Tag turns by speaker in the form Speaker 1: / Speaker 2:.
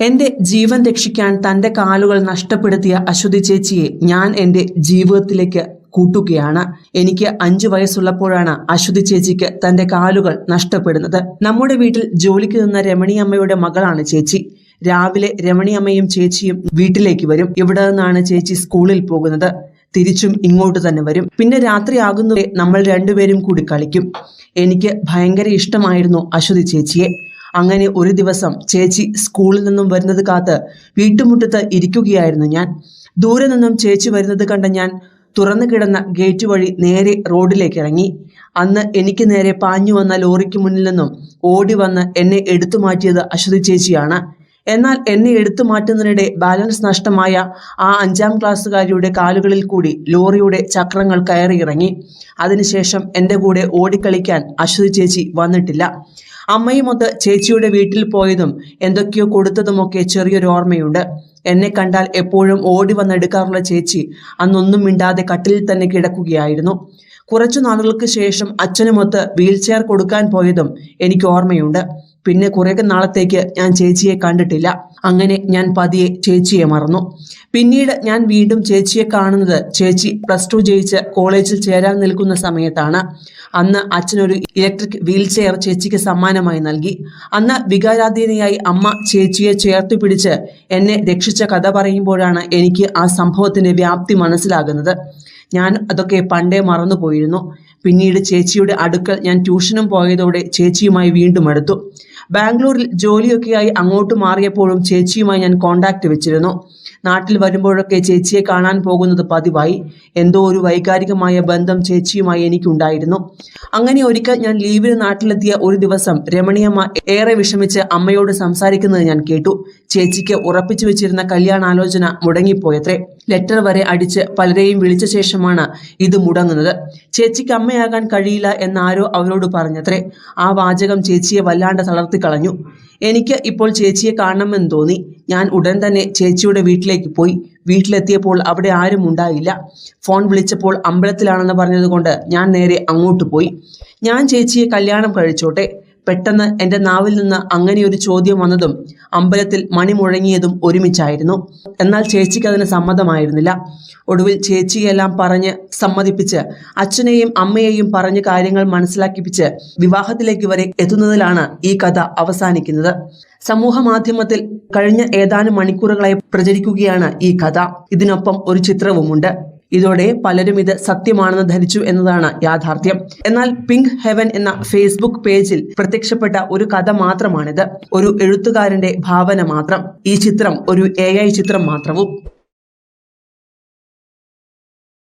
Speaker 1: എന്റെ ജീവൻ രക്ഷിക്കാൻ തന്റെ കാലുകൾ നഷ്ടപ്പെടുത്തിയ അശ്വതി ചേച്ചിയെ ഞാൻ എന്റെ ജീവിതത്തിലേക്ക് കൂട്ടുകയാണ്. എനിക്ക് അഞ്ചു വയസ്സുള്ളപ്പോഴാണ് അശ്വതി ചേച്ചിക്ക് തന്റെ കാലുകൾ നഷ്ടപ്പെടുന്നത്. നമ്മുടെ വീട്ടിൽ ജോലിക്ക് നിന്ന രമണിയമ്മയുടെ മകളാണ് ചേച്ചി. രാവിലെ രമണിയമ്മയും ചേച്ചിയും വീട്ടിലേക്ക് വരും. ഇവിടെ നിന്നാണ് ചേച്ചി സ്കൂളിൽ പോകുന്നത്? തിരിച്ചും ഇങ്ങോട്ട് തന്നെ വരും. പിന്നെ രാത്രിയാകുന്നവരെ നമ്മൾ രണ്ടുപേരും കൂടി കളിക്കും. എനിക്ക് ഭയങ്കര ഇഷ്ടമായിരുന്നു അശ്വതി ചേച്ചിയെ. അങ്ങനെ ഒരു ദിവസം ചേച്ചി സ്കൂളിൽ നിന്നും വരുന്നത് കാത്ത് വീട്ടുമുറ്റത്ത് ഇരിക്കുകയായിരുന്നു ഞാൻ. ദൂരെ നിന്നും ചേച്ചി വരുന്നത് കണ്ട ഞാൻ തുറന്നു കിടന്ന ഗേറ്റ് വഴി നേരെ റോഡിലേക്ക് ഇറങ്ങി. അന്ന് എനിക്ക് നേരെ പാഞ്ഞു വന്ന ലോറിക്ക് മുന്നിൽ നിന്നും ഓടി വന്ന് എന്നെ എടുത്തു മാറ്റിയത് അശ്വതി ചേച്ചിയാണ്. എന്നാൽ എന്നെ എടുത്തു മാറ്റുന്നതിനിടെ ബാലൻസ് നഷ്ടമായ ആ അഞ്ചാം ക്ലാസ്സുകാരിയുടെ കാലുകളിൽ കൂടി ലോറിയുടെ ചക്രങ്ങൾ കയറിയിറങ്ങി. അതിനുശേഷം എന്റെ കൂടെ ഓടിക്കളിക്കാൻ അശ്വതി ചേച്ചി വന്നിട്ടില്ല. അമ്മയുമൊത്ത് ചേച്ചിയുടെ വീട്ടിൽ പോയതും എന്തൊക്കെയോ കൊടുത്തതുമൊക്കെ ചെറിയൊരു ഓർമ്മയുണ്ട്. എന്നെ കണ്ടാൽ എപ്പോഴും ഓടി വന്നെടുക്കാറുള്ള ചേച്ചി അന്നൊന്നും മിണ്ടാതെ കട്ടിലിൽ തന്നെ കിടക്കുകയായിരുന്നു. കുറച്ചു നാളുകൾക്ക് ശേഷം അച്ഛനുമൊത്ത് വീൽ ചെയർ കൊടുക്കാൻ പോയതും എനിക്ക് ഓർമ്മയുണ്ട്. പിന്നെ കുറെ നാളത്തേക്ക് ഞാൻ ചേച്ചിയെ കണ്ടിട്ടില്ല. അങ്ങനെ ഞാൻ പതിയെ ചേച്ചിയെ മറന്നു. പിന്നീട് ഞാൻ വീണ്ടും ചേച്ചിയെ കാണുന്നത് ചേച്ചി പ്ലസ് ടു ജയിച്ച് കോളേജിൽ ചേരാൻ നിൽക്കുന്ന സമയത്താണ്. അന്ന് അച്ഛനൊരു ഇലക്ട്രിക് വീൽ ചെയർ ചേച്ചിക്ക് സമ്മാനമായി നൽകി. അന്ന് വികാരാധീനയായി അമ്മ ചേച്ചിയെ ചേർത്ത് പിടിച്ച് എന്നെ രക്ഷിച്ച കഥ പറയുമ്പോഴാണ് എനിക്ക് ആ സംഭവത്തിന്റെ വ്യാപ്തി മനസ്സിലാകുന്നത്. ഞാൻ അതൊക്കെ പണ്ടേ മറന്നുപോയിരുന്നു. പിന്നീട് ചേച്ചിയുടെ അടുക്കൽ ഞാൻ ട്യൂഷനും പോയതോടെ ചേച്ചിയുമായി വീണ്ടും അടുത്തു. ബാംഗ്ലൂരിൽ ജോലിയൊക്കെയായി അങ്ങോട്ട് മാറിയപ്പോഴും ചേച്ചിയുമായി ഞാൻ കോണ്ടാക്ട് വെച്ചിരുന്നു. നാട്ടിൽ വരുമ്പോഴൊക്കെ ചേച്ചിയെ കാണാൻ പോകുന്നത് പതിവായി. എന്തോ ഒരു വൈകാരികമായ ബന്ധം ചേച്ചിയുമായി എനിക്കുണ്ടായിരുന്നു. അങ്ങനെ ഒരിക്കൽ ഞാൻ ലീവിന് നാട്ടിലെത്തിയ ഒരു ദിവസം രമണിയമ്മ ഏറെ വിഷമിച്ച് അമ്മയോട് സംസാരിക്കുന്നത് ഞാൻ കേട്ടു. ചേച്ചിക്ക് ഉറപ്പിച്ചു വെച്ചിരുന്ന കല്യാണാലോചന മുടങ്ങിപ്പോയത്രേ. ലെറ്റർ വരെ അടിച്ച് പലരെയും വിളിച്ച ശേഷമാണ് ഇത് മുടങ്ങുന്നത്. ചേച്ചിക്ക് അമ്മയാകാൻ കഴിയില്ല എന്നാരോ അവരോട് പറഞ്ഞത്രേ. ആ വാചകം ചേച്ചിയെ വല്ലാണ്ട് തളർത്തി കളഞ്ഞു. എനിക്ക് ഇപ്പോൾ ചേച്ചിയെ കാണണമെന്ന് തോന്നി. ഞാൻ ഉടൻ തന്നെ ചേച്ചിയുടെ വീട്ടിലേക്ക് പോയി. വീട്ടിലെത്തിയപ്പോൾ അവിടെ ആരും ഉണ്ടായില്ല. ഫോൺ വിളിച്ചപ്പോൾ അമ്പലത്തിലാണെന്ന് പറഞ്ഞതുകൊണ്ട് ഞാൻ നേരെ അങ്ങോട്ട് പോയി. ഞാൻ ചേച്ചിയെ കല്യാണം കഴിച്ചോട്ടെ. പെട്ടെന്ന് എന്റെ നാവിൽ നിന്ന് അങ്ങനെ ഒരു ചോദ്യം വന്നതും അമ്പലത്തിൽ മണി മുഴങ്ങിയതും ഒരുമിച്ചായിരുന്നു. എന്നാൽ ചേച്ചിക്ക് അതിന് സമ്മതമായിരുന്നില്ല. ഒടുവിൽ ചേച്ചിയെല്ലാം പറഞ്ഞ് സമ്മതിപ്പിച്ച് അച്ഛനെയും അമ്മയെയും പറഞ്ഞ് കാര്യങ്ങൾ മനസ്സിലാക്കിപ്പിച്ച് വിവാഹത്തിലേക്ക് വരെ എത്തുന്നതിലാണ് ഈ കഥ അവസാനിക്കുന്നത്. സമൂഹ മാധ്യമത്തിൽ കഴിഞ്ഞ ഏതാനും മണിക്കൂറുകളായി പ്രചരിക്കുകയാണ് ഈ കഥ. ഇതിനൊപ്പം ഒരു ചിത്രവുമുണ്ട്. ഇതോടെ പലരും ഇത് സത്യമാണെന്ന് ധരിച്ചു എന്നതാണ് യാഥാർത്ഥ്യം. എന്നാൽ പിങ്ക് ഹെവൻ എന്ന ഫേസ്ബുക്ക് പേജിൽ പ്രത്യക്ഷപ്പെട്ട ഒരു കഥ മാത്രമാണിത്. ഒരു എഴുത്തുകാരന്റെ ഭാവന മാത്രം. ഈ ചിത്രം ഒരു എ ചിത്രം മാത്രവും.